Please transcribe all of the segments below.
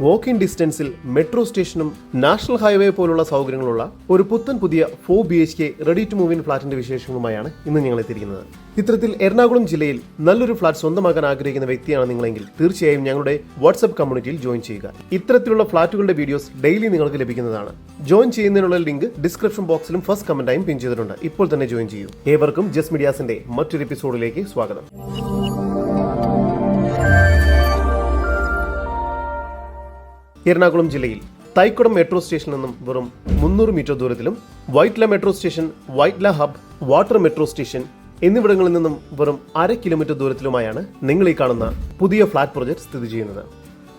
Walk in ഡിസ്റ്റൻസിൽ metro സ്റ്റേഷനും national highway പോലുള്ള സൗകര്യങ്ങളുള്ള ഒരു പുത്തൻ പുതിയ four B H K ready to move in ഫ്ളാറ്റിന്റെ വിശേഷങ്ങളുമായാണ് ഇന്ന് ഞങ്ങൾ എത്തിയിരിക്കുന്നത്. ഇത്തരത്തിൽ എറണാകുളം ജില്ലയിൽ നല്ലൊരു ഫ്ളാറ്റ് സ്വന്തമാക്കാൻ ആഗ്രഹിക്കുന്ന വ്യക്തിയാണ് നിങ്ങളെങ്കിൽ തീർച്ചയായും ഞങ്ങളുടെ വാട്സ്ആപ്പ് കമ്മ്യൂണിറ്റിയിൽ ജോയിൻ ചെയ്യുക. ഇത്തരത്തിലുള്ള ഫ്ളാറ്റുകളുടെ വീഡിയോസ് ഡെയിലി നിങ്ങൾക്ക് ലഭിക്കുന്നതാണ്. ജോയിൻ ചെയ്യുന്നതിനുള്ള ലിങ്ക് ഡിസ്ക്രിപ്ഷൻ ബോക്സിലും ഫസ്റ്റ് കമന്റായും പിൻ ചെയ്തിട്ടുണ്ട്. ഇപ്പോൾ തന്നെ ജോയിൻ ചെയ്യൂ. ഏവർക്കും ജസ് മീഡിയാസിന്റെ മറ്റൊരു എപ്പിസോഡിലേക്ക് സ്വാഗതം. എറണാകുളം ജില്ലയിൽ തൈക്കുടം മെട്രോ സ്റ്റേഷനിൽ നിന്നും വെറും മുന്നൂറ് metre ദൂരത്തിലും Vyttila metro station Vyttila hub water metro station എന്നിവിടങ്ങളിൽ നിന്നും വെറും അര കിലോമീറ്റർ ദൂരത്തിലുമായാണ് നിങ്ങൾ ഈ കാണുന്ന പുതിയ ഫ്ലാറ്റ് പ്രൊജക്ട് സ്ഥിതി ചെയ്യുന്നത്.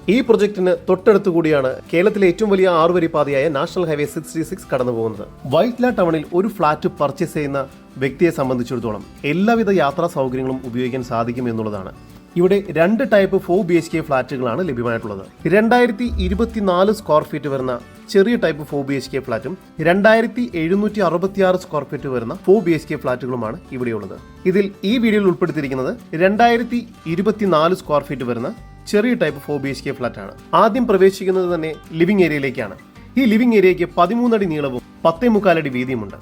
ഈ പ്രൊജക്ടിന് തൊട്ടടുത്തു കൂടിയാണ് കേരളത്തിലെ ഏറ്റവും വലിയ ആറുവരി പാതയായ നാഷണൽ ഹൈവേ സിക്സ്റ്റി സിക്സ് കടന്നു പോകുന്നത് വൈറ്റ്ല ടൗണിൽ ഒരു ഫ്ളാറ്റ് പർച്ചേസ് ചെയ്യുന്ന വ്യക്തിയെ സംബന്ധിച്ചിടത്തോളം എല്ലാവിധ യാത്രാ സൗകര്യങ്ങളും ഉപയോഗിക്കാൻ സാധിക്കും എന്നുള്ളതാണ് ഇവിടെ രണ്ട് type four B H K ഫ്ളാറ്റുകളാണ് ലഭ്യമായിട്ടുള്ളത്. രണ്ടായിരത്തി ഇരുപത്തിനാല് സ്ക്വയർ ഫീറ്റ് വരുന്ന ചെറിയ type four B H K ഫ്ളാറ്റും രണ്ടായിരത്തി എഴുന്നൂറ്റി അറുപത്തി ആറ് സ്ക്വയർ ഫീറ്റ് വരുന്ന ഫോർ ബി എച്ച് കെ ഫ്ളാറ്റുകളുമാണ് ഇവിടെയുള്ളത്. ഇതിൽ ഈ വീഡിയോയിൽ ഉൾപ്പെടുത്തിയിരിക്കുന്നത് രണ്ടായിരത്തി ഇരുപത്തിനാല് സ്ക്വയർ ഫീറ്റ് വരുന്ന ചെറിയ type four B H K ഫ്ളാറ്റാണ് ആദ്യം പ്രവേശിക്കുന്നത് തന്നെ ലിവിംഗ് ഏരിയയിലേക്കാണ് ഈ ലിവിംഗ് ഏരിയയ്ക്ക് പതിമൂന്നടി നീളവും പത്തേ മുക്കാലടി വീതിയുമുണ്ട്.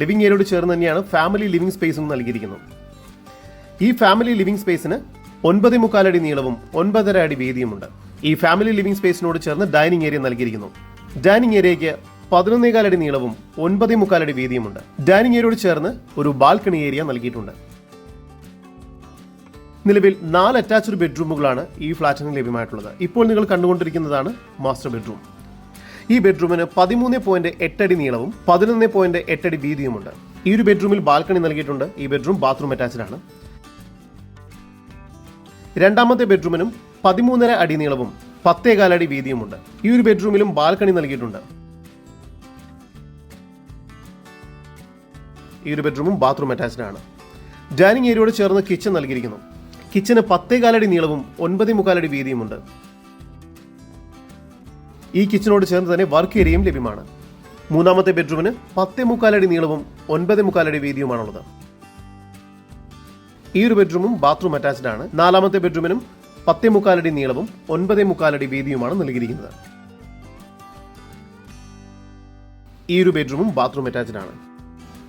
ലിവിംഗ് ഏരിയയോട് ചേർന്ന് തന്നെയാണ് ഫാമിലി ലിവിംഗ് സ്പേസും നൽകിയിരിക്കുന്നത്. ഈ ഫാമിലി ലിവിംഗ് സ്പേസിന് ഒൻപത് മുക്കാലടി നീളവും ഒൻപതര അടി വീതിയുമുണ്ട്. ഈ ഫാമിലി ലിവിംഗ് സ്പേസിനോട് ചേർന്ന് ഡൈനിങ് ഏരിയ നൽകിയിരിക്കുന്നു. ഡൈനിങ് ഏരിയയ്ക്ക് പതിനൊന്നേകാലടി നീളവും ഒൻപത് മുക്കാലടി വീതിയുമുണ്ട്. ഡൈനിങ് ഏരിയയോട് ചേർന്ന് ഒരു ബാൽക്കണി ഏരിയ നൽകിയിട്ടുണ്ട്. നിലവിൽ നാല് അറ്റാച്ച്ഡ് ബെഡ്റൂമുകളാണ് ഈ ഫ്ളാറ്റിന് ലഭ്യമായിട്ടുള്ളത്. ഇപ്പോൾ നിങ്ങൾ കണ്ടുകൊണ്ടിരിക്കുന്നതാണ് മാസ്റ്റർ ബെഡ്റൂം ഈ ബെഡ്റൂമിന് പതിമൂന്ന് പോയിന്റ് എട്ടടി നീളവും പതിനൊന്ന് പോയിന്റ് എട്ടടി വീതിയുമുണ്ട്. ഈ ഒരു ബെഡ്റൂമിൽ ബാൽക്കണി നൽകിയിട്ടുണ്ട്. ഈ ബെഡ്റൂം ബാത്റൂം അറ്റാച്ച്ഡ് ആണ്. രണ്ടാമത്തെ ബെഡ്റൂമിനും പതിമൂന്നര അടി നീളവും പത്തേകാൽ അടി വീതിയുമുണ്ട്. ഈ ഒരു ബെഡ്റൂമിലും ബാൽക്കണി നൽകിയിട്ടുണ്ട്. ഈ ഒരു ബെഡ്റൂമും ബാത്റൂം അറ്റാച്ച്ഡ് ആണ്. ഡൈനിങ് ഏരിയയോട് ചേർന്ന് കിച്ചൺ നൽകിയിരിക്കുന്നു. കിച്ചന് പത്തേകാലടി നീളവും ഒൻപത് മുക്കാലടി വീതിയുമുണ്ട്. ഈ കിച്ചനോട് ചേർന്ന് തന്നെ വർക്ക് ഏരിയയും ലഭ്യമാണ്. മൂന്നാമത്തെ ബെഡ്റൂമിന് പത്തേ മുക്കാലടി നീളവും ഒൻപത് മുക്കാലടി വീതിയുമാണുള്ളത്. ഈ ഒരു ബെഡ്റൂമും ബാത്റൂം അറ്റാച്ച്ഡ് ആണ്. നാലാമത്തെ ബെഡ്റൂമിനും പത്തേ മുക്കാലടി നീളവും ഒൻപതേ മുക്കാലടി വീതിയുമാണ് നൽകിയിരിക്കുന്നത്. ഈ ഒരു ബെഡ്റൂമും ബാത്റൂം അറ്റാച്ച്ഡ് ആണ്.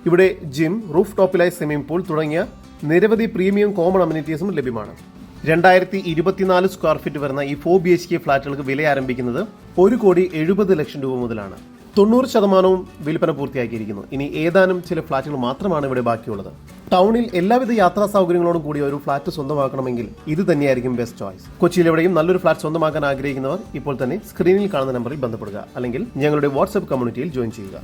ഇവിടെ ജിം റൂഫ് ടോപ്പിലായി സ്വിമ്മിംഗ് പൂൾ തുടങ്ങിയ നിരവധി പ്രീമിയം കോമൺ അമ്യൂണിറ്റീസും ലഭ്യമാണ്. രണ്ടായിരത്തി ഇരുപത്തിനാല് സ്ക്വയർ ഫീറ്റ് വരുന്ന ഈ ഫോർ ബി എച്ച് കെ ഫ്ളാറ്റുകൾക്ക് വില ആരംഭിക്കുന്നത് ഒരു കോടി എഴുപത് ലക്ഷം രൂപ മുതലാണ്. തൊണ്ണൂറ് ശതമാനവും വിൽപ്പന പൂർത്തിയാക്കിയിരിക്കുന്നു. ഇനി ഏതാനും ചില ഫ്ളാറ്റുകൾ മാത്രമാണ് ഇവിടെ ബാക്കിയുള്ളത്. ടൗണിൽ എല്ലാവിധ യാത്രാ സൗകര്യങ്ങളോടും കൂടി ഒരു ഫ്ലാറ്റ് സ്വന്തമാക്കണമെങ്കിൽ ഇത് തന്നെയായിരിക്കും ബെസ്റ്റ് ചോയ്സ് കൊച്ചിയിൽ എവിടെയും നല്ലൊരു ഫ്ലാറ്റ് സ്വന്തമാക്കാൻ ആഗ്രഹിക്കുന്നവർ ഇപ്പോൾ തന്നെ സ്ക്രീനിൽ കാണുന്ന നമ്പറിൽ ബന്ധപ്പെടുക അല്ലെങ്കിൽ ഞങ്ങളുടെ വാട്സ്ആപ്പ് കമ്മ്യൂണിറ്റിയിൽ ജോയിൻ ചെയ്യുക.